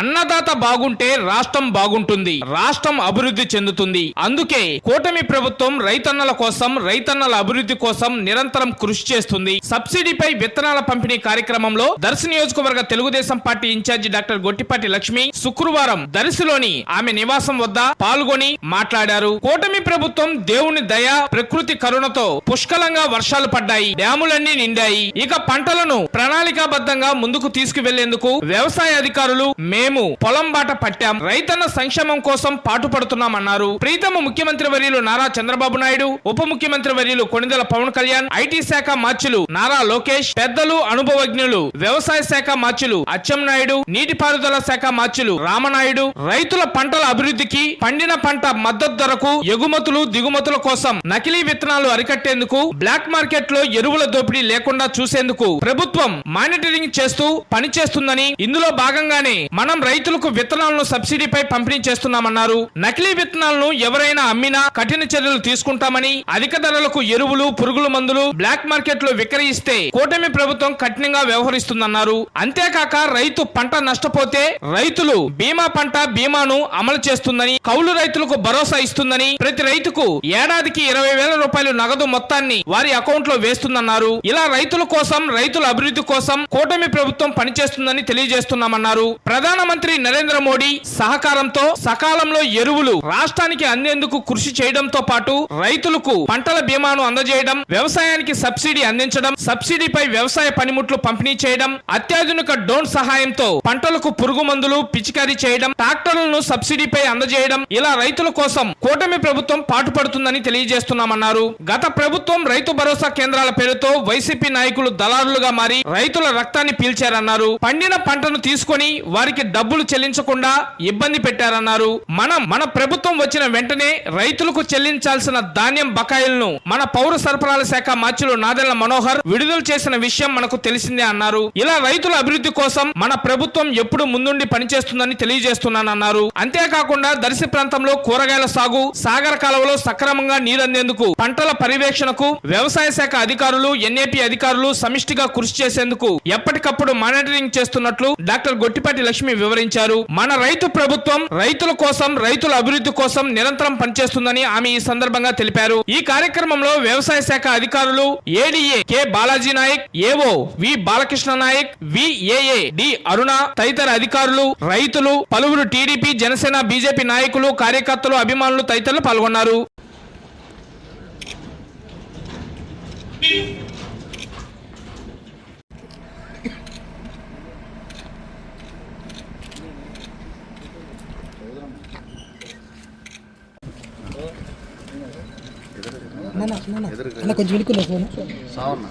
అన్నదాత బాగుంటే రాష్ట్రం బాగుంటుంది రాష్ట్రం అభివృద్ధి చెందుతుంది. అందుకే కూటమి ప్రభుత్వం రైతన్నల కోసం రైతన్నల అభివృద్ధి కోసం నిరంతరం కృషి చేస్తుంది. సబ్సిడీపై విత్తనాల పంపిణీ కార్యక్రమంలో దర్శి నియోజకవర్గ Telugu Desam party incharge doctor Gottipati Lakshmi శుక్రవారం దర్శిలోని ఆమె నివాసం వద్ద పాల్గొని మాట్లాడారు. కూటమి ప్రభుత్వం దేవుని దయ ప్రకృతి కరుణతో పుష్కలంగా వర్షాలు పడ్డాయి. డ్యాములన్నీ నిండాయి. ఇక పంటలను ప్రణాళికాబద్ధంగా ముందుకు తీసుకువెళ్ళేందుకు వ్యవసాయ అధికారులు మేము పొలం బాట పట్టాం. రైతన్న సంక్షేమం కోసం పాటుపడుతున్నామన్నారు. ప్రీతమ ముఖ్యమంత్రి వర్యులు నారా చంద్రబాబు నాయుడు ఉప ముఖ్యమంత్రి వర్యులు కొణిదెల పవన్ కళ్యాణ్ ఐటీ శాఖ మార్చులు నారా లోకేష్ పెద్దలు అనుభవజ్ఞులు వ్యవసాయ శాఖ మార్చులు అచ్చెం నాయుడు నీటిపారుదల శాఖ మార్చులు రామనాయుడు రైతుల పంటల అభివృద్ధికి పండిన పంట మద్దతు ధరకు ఎగుమతులు దిగుమతుల కోసం నకిలీ విత్తనాలు అరికట్టేందుకు బ్లాక్ మార్కెట్లో ఎరువుల దోపిడీ లేకుండా చూసేందుకు ప్రభుత్వం మానిటరింగ్ చేస్తూ పనిచేస్తుందని ఇందులో భాగంగానే మనం రైతులకు విత్తనాలను సబ్సిడీపై పంపిణీ చేస్తున్నామన్నారు. నకిలీ విత్తనాలను ఎవరైనా అమ్మినా కఠిన చర్యలు తీసుకుంటామని అధిక ధరలకు ఎరువులు పురుగుల మందులు బ్లాక్ మార్కెట్లో విక్రయిస్తే కూటమి ప్రభుత్వం కఠినంగా వ్యవహరిస్తుందన్నారు. అంతేకాక రైతు పంట నష్టపోతే రైతులు బీమా పంట బీమాను అమలు చేస్తుందని కౌలు రైతులకు భరోసా ఇస్తుందని ప్రతి రైతుకు ఏడాదికి ఇరవై వేల రూపాయలు నగదు మొత్తాన్ని వారి అకౌంట్లో వేస్తుందన్నారు. ఇలా రైతుల కోసం రైతుల అభివృద్ధి కోసం కూటమి ప్రభుత్వం పనిచేస్తుందని తెలియజేస్తున్నామన్నారు. ప్రధానమంత్రి నరేంద్ర మోడీ సహకారంతో సకాలంలో ఎరువులు రాష్ట్రానికి అందేందుకు కృషి చేయడంతో పాటు రైతులకు పంటల బీమాను అందజేయడం వ్యవసాయానికి సబ్సిడీ అందించడం సబ్సిడీపై వ్యవసాయ పనిముట్లు పంపిణీ చేయడం అత్యాధునిక డ్రోన్ సహాయంతో పంటలకు పురుగు మందులు పిచికారీ చేయడం ట్రాక్టర్లను సబ్సిడీపై అందజేయడం ఇలా రైతుల కోసం కూటమి ప్రభుత్వం పాటుపడుతుందని తెలియజేస్తున్నామన్నారు. గత ప్రభుత్వం రైతు భరోసా కేంద్రాల పేరుతో వైసీపీ నాయకులు దళారులుగా మారి రైతుల రక్తాన్ని పీల్చారన్నారు. పండిన పంటను తీసుకొని వారికి డబ్బులు చెల్లించకుండా ఇబ్బంది పెట్టారన్నారు. మనం మన ప్రభుత్వం వచ్చిన వెంటనే రైతులకు చెల్లించాల్సిన ధాన్యం బకాయిలను మన పౌర సరఫరాల శాఖ మార్చులు నాదెళ్ళ మనోహర్ విడుదల చేసిన విషయం మనకు తెలిసిందే అన్నారు. ఇలా రైతుల అభివృద్ధి కోసం మన ప్రభుత్వం ఎప్పుడు ముందుండి పనిచేస్తుందని తెలియజేస్తున్నానన్నారు. అంతేకాకుండా దర్శి ప్రాంతంలో కూరగాయల సాగు సాగర కాలువలో సక్రమంగా నీరందేందుకు పంటల పర్యవేక్షణకు వ్యవసాయ శాఖ అధికారులు ఎన్ఏపీ అధికారులు సమిష్టిగా కృషి చేసేందుకు ఎప్పటికప్పుడు మానిటరింగ్ చేస్తున్నట్లు డాక్టర్ గొట్టిపాటి లక్ష్మి వివరించారు. మన రైతు ప్రభుత్వం రైతుల కోసం రైతుల అభివృద్ధి కోసం నిరంతరం పనిచేస్తుందని ఆమె ఈ సందర్భంగా తెలిపారు. ఈ కార్యక్రమంలో వ్యవసాయ శాఖ అధికారులు A D A K Balaji Nayak A O V Balakrishna Nayak V A A D Aruna తదితర అధికారులు రైతులు పలువురు టీడీపీ జనసేన బీజేపీ నాయకులు కార్యకర్తలు అభిమానులు తదితరులు పాల్గొన్నారు. అన్న కొంచెం వెనుక్కున్నా ఫోన్. సావన్న.